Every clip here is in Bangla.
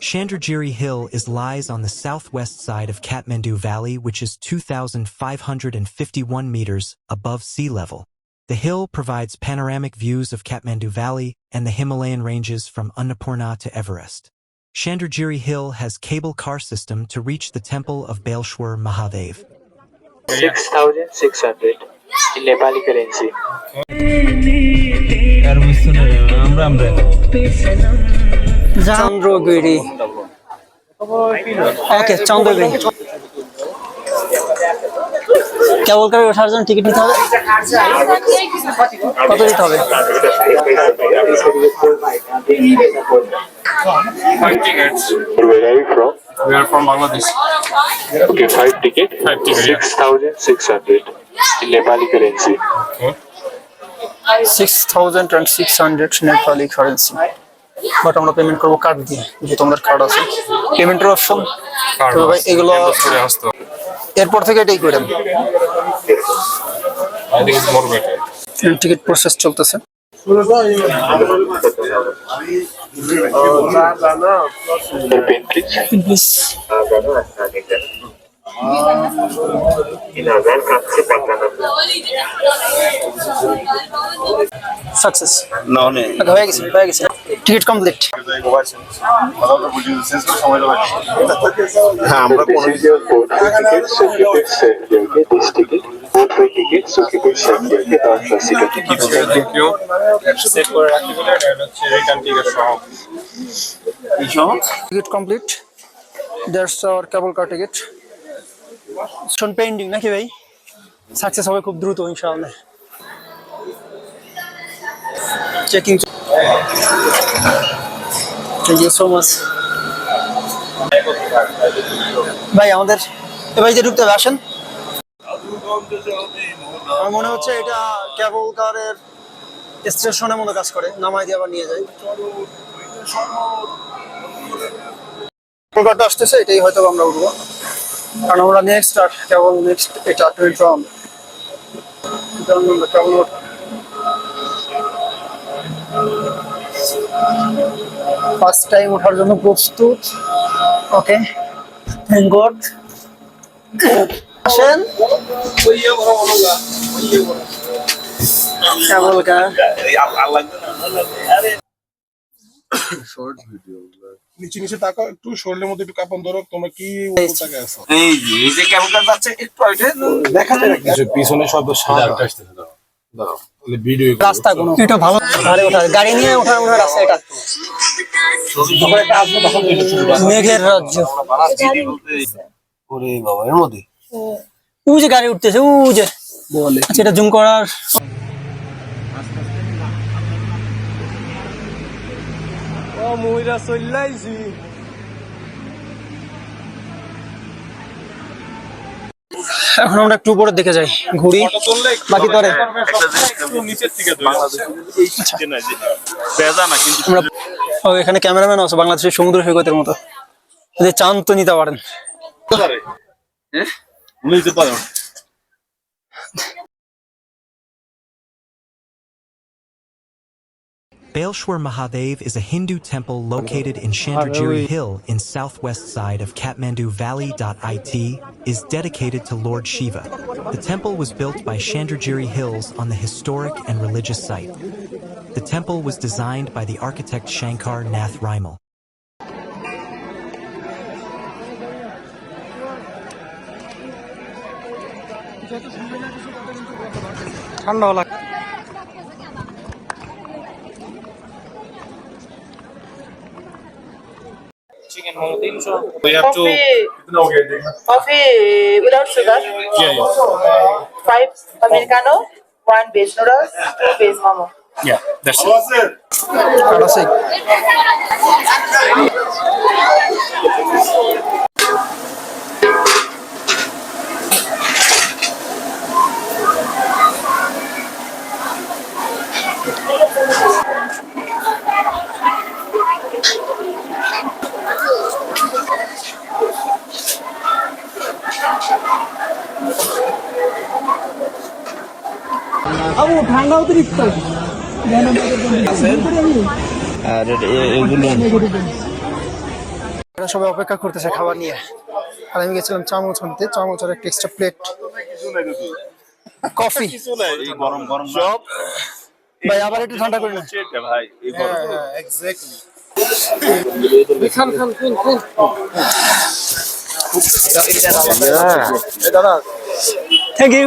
Chandragiri Hill is lies on the southwest side of Kathmandu Valley, which is 2,551 meters above sea level. The hill provides panoramic views of Kathmandu Valley and the Himalayan ranges from Annapurna to Everest. Chandragiri Hill has cable car system to reach the temple of Bailshwar Mahadev. 6,600 in Nepali currency. আর চন্দ্রগিরি ওকে চন্দ্রগিরি কেবল কারে ওঠার জন্য টিকিট নিতে হবে কত দিতে হবে Five tickets. Where are you from? We are from Bangladesh. Okay, five ticket. Five ticket, Six yeah. 6,600 in Nepali currency. Okay. Six thousand and six hundred Nepali currency but আমরা পেমেন্ট করব কার্ড দিয়ে যেহেতু আমাদের কার্ড আছে। পেমেন্টের অপশন তো ভাই এগুলো। এরপর থেকে এটাই করেন টিকিট প্রসেস চলতেছে। Your pen, please. হয়ে গেছে হয়ে গেছে। টিকিট কমপ্লিট হ্যাঁ আমরা কোন return ticket complete that's our cable car ticket শোন পেন্ডিং নাকি ভাই সাকসেস হবে খুব দ্রুত ইনশাআল্লাহ checking thank you so much ভাই, আমাদের এবার যে ঢুকতে হবে আসেন। আমার মনে হচ্ছে এটা কেবল কারের স্টেশনের মতো কাজ করে, নামাই দিয়ে আবার নিয়ে যায়। কলকাতা আসতেছে, এটাই হয়তো আমরা উঠবো। কারণ আমরা নেক্সট আর কেবল নেক্সট এটা twenty one cable first time ওঠার জন্য প্রস্তুত। ওকে থ্যাংক গড আসেন। নিচে নিচে তাকাও একটু শরীরের মধ্যে একটু কাপন ধরো তোমরা কি আছো? এই যে কেমন যাচ্ছে একটু দেখা যায় কিছু পিছনে শব্দ রাস্তা কোনো এটা ভালো গাড়ি ওঠার গাড়ি নিয়ে ওঠার মনে রাস্তা এটা। মেঘের রাজ্য। ওরে বাবা এর মধ্যে? উ যে গাড়ি উঠতেছে উ যে বলে। আচ্ছা এটা জুম করার এখন আমরা একটু উপরে দেখে যাই, ঘুরি। বাকি ও, এখানে ক্যামেরাম্যান আছে, বাংলাদেশের সমুদ্র সৈকতের মতো। যদি চান তো নিতে পারেন। নিতে পারে Bailshwar Mahadev is a Hindu temple located in Chandragiri Hill in southwest side of Kathmandu Valley. It is dedicated to Lord Shiva. The temple was built by Chandragiri Hills on the historic and religious site. The temple was designed by the architect Shankar Nath Rimal. ঠান্ডা লাগে we have to Coffee without sugar. yeah yeah Five americano, one veg noodles, two veg momo. yeah that's it কাট আছে ঠান্ডা অতিরিক্ত। আর এগুলো সবাই অপেক্ষা করতেছে খাবার নিয়ে। আর আমি গেছিলাম চামচ আনতে। চামচ আর একটা এক্সট্রা প্লেট কফি গরম গরম সব ভাই আবার একটু ঠান্ডা করে না। ভাই এই গরম থ্যাংক ইউ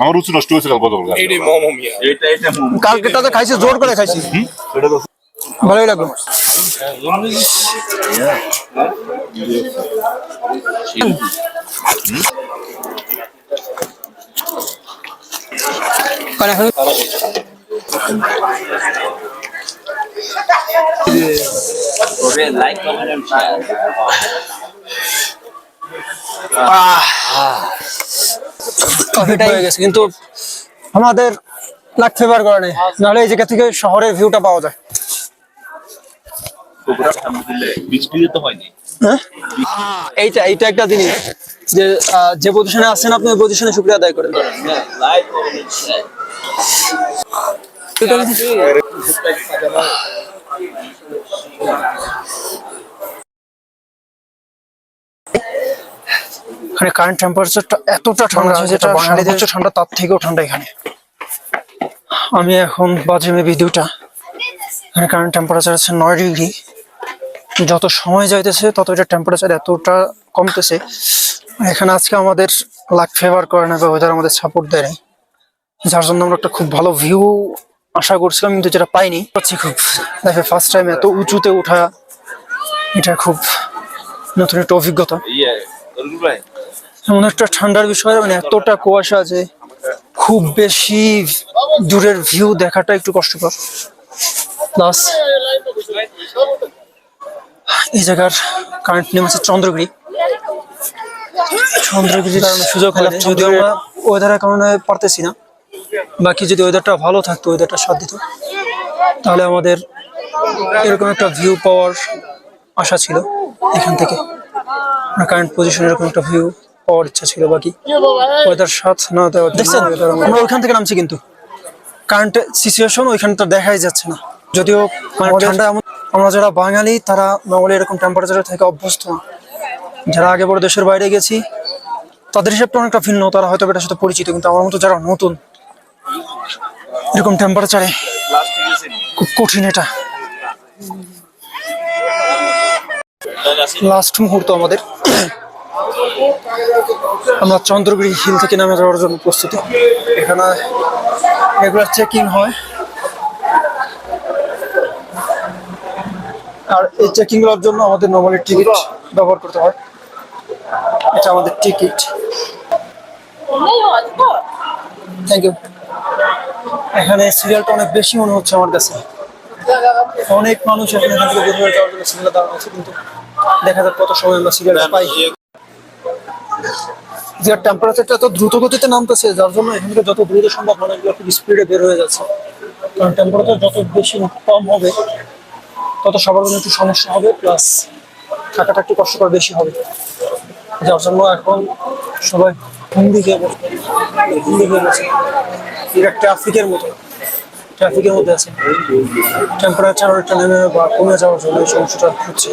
আমার রুচি নষ্ট গতকাল মোমো মিয়া। এটা এটা মোমো। খাইছি জোর করে খাইছি। ভালোই লাগল। লাইক কমেন্ট শেয়ার কফিটা হয়ে গেছে কিন্তু আমাদের লাখ ফেভার করে নেই নাহলে এই জায়গা থেকে শহরের ভিউটা পাওয়া যায়। হ্যাঁ? এইটা এইটা একটা জিনিস যে যে পজিশনে আছেন আপনি ওই পজিশনে শুক্রিয়া আদায় করেন। এখানে কারেন্ট টেম্পারেচারটা এতটা ঠান্ডা যেটা সর্বোচ্চ ঠান্ডা তার থেকেও ঠান্ডা এখানে। আমি এখন বাজে মেবি দুটা এখানে কারেন্ট টেম্পারেচার আছে নয় ডিগ্রি। যত সময় যাইতেছে তত এটা টেম্পারেচার এতটা কমতেছে। এখানে আজকে আমাদের লাক ফেভার করে না বা ওয়েদার আমাদের সাপোর্ট দেয় যার জন্য আমরা একটা খুব ভালো ভিউ আশা করছিলাম কিন্তু যেটা পাইনি পাচ্ছি খুব দেখে ফার্স্ট টাইম এত উঁচুতে ওঠা। এটা খুব নতুন একটা অভিজ্ঞতা। ইয়ে এমন একটা ঠান্ডার বিষয় মানে এতটা কুয়াশা যে খুব বেশি দূরের ভিউ দেখাটা একটু কষ্টকর। প্লাস এই জায়গার কারেন্ট নেম আছে চন্দ্রগিরি। চন্দ্রগিরির কারণে সুযোগ হলে যদিও আমরা ওয়েদারের কারণে পারতেছি না। বাকি যদি ওয়েদারটা ভালো থাকতো ওয়েদারটা সাথ দিত। তাহলে আমাদের এরকম একটা ভিউ পাওয়ার আশা ছিল এখান থেকে। কারেন্ট পজিশন এরকম একটা ভিউ পাওয়ার ইচ্ছা ছিল বাকি। ওয়েদার সাথ না দেখছেন আমরা ওইখান থেকে নামছি কিন্তু। কারেন্ট সিচুয়েশন ওইখানটা দেখাই যাচ্ছে না। যদিও মানে ঠান্ডা আমরা যারা বাঙালি তারা নর্মালি এরকম টেম্পারেচারে থেকে অভ্যস্ত না। যারা আগে বড় দেশের বাইরে গেছি তাদের হিসাবটা অনেকটা ভিন্ন। তারা হয়তো এটার সাথে পরিচিত কিন্তু আমার মতো যারা নতুন এরকম টেম্পারেচারে খুব কঠিন এটা। লাস্ট মুহূর্ত আমাদের। আমরা চন্দ্রগিরি হিল থেকে নামে যাওয়ার জন্য প্রস্তুতি। এখানে রেগুলার চেকিং হয়। আর এই চেকিংগুলোর জন্য আমাদের নর্মালি টিকিট ব্যবহার করতে হয়। এটা আমাদের টিকিট থ্যাংক ইউ এখানে সিরিয়ালটা অনেক বেশি মনে হচ্ছে আমার কাছে। অনেক মানুষ এখানে যাওয়ার জন্য সিরিয়াল দাঁড়ানো আছে কিন্তু দেখা যাক কত সময় আমরা সিরিয়ালটা পাই। যে টেম্পারেচারটা এত দ্রুত গতিতে নামতেছে, যার জন্য এখান থেকে যত দ্রুত সম্ভব অনেকগুলো খুব স্পিডে বের হয়ে যাচ্ছে। কারণ টেম্পারেচার যত বেশি কম হবে, তত সবার জন্য একটু সমস্যা হবে প্লাস থাকাটা একটু কষ্টকর বেশি হবে। যার জন্য এখন সবাই হিন্দি খেয়ে বসে। হিন্দি খেয়ে বসে। এটা ট্রাফিকের মতো। ট্রাফিকের মধ্যে আছে। টেম্পারেচার একটা নেমে বা কমে যাওয়ার জন্য এই সমস্যাটা হচ্ছে।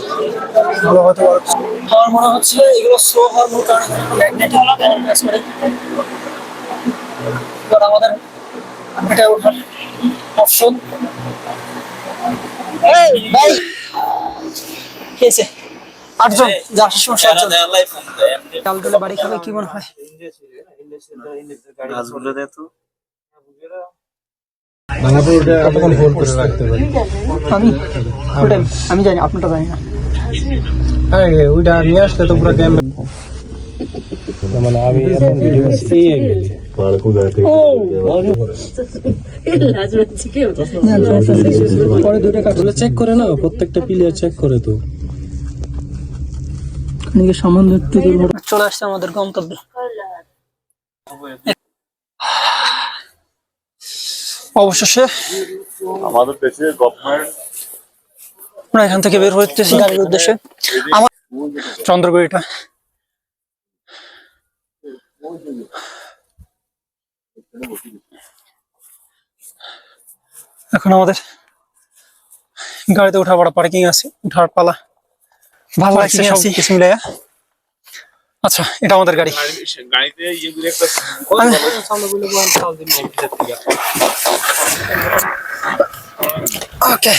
ভালো হয়তো আর আমার মনে হচ্ছে এগুলো স্লো হওয়ার মূল কারণ। ম্যাগনেটিক কাজ করে আমাদের এটা ওঠার অপশন ভাই! খেয়েছে আটজন যা সময় সাতজন চাল ডালে বাড়ি খাবে কি মনে হয়? গাছগুলো দে তো আমি জানি আপনারটা জানি না। ওইটা নিয়ে আসলে তো পুরো মানে আমি এখন ভিডিও পেয়ে পরে কাজ। চেক করে না প্রত্যেকটা প্লেয়ার চেক করে তো। চলে আসছে আমাদের গন্তব্যে। অবশেষে আমাদের দেশে গভর্নমেন্ট আমরা এখান থেকে বের হইতেছি গাড়ির উদ্দেশ্যে। আমার চন্দ্রগড়িটা এখন আমাদের গাড়িতে উঠা পড়া পার্কিং আছে উঠার পালা। ভালো লাগছে সব কিছু মিলে আচ্ছা এটা আমাদের গাড়ি। গাড়িতে ইয়ে ওকে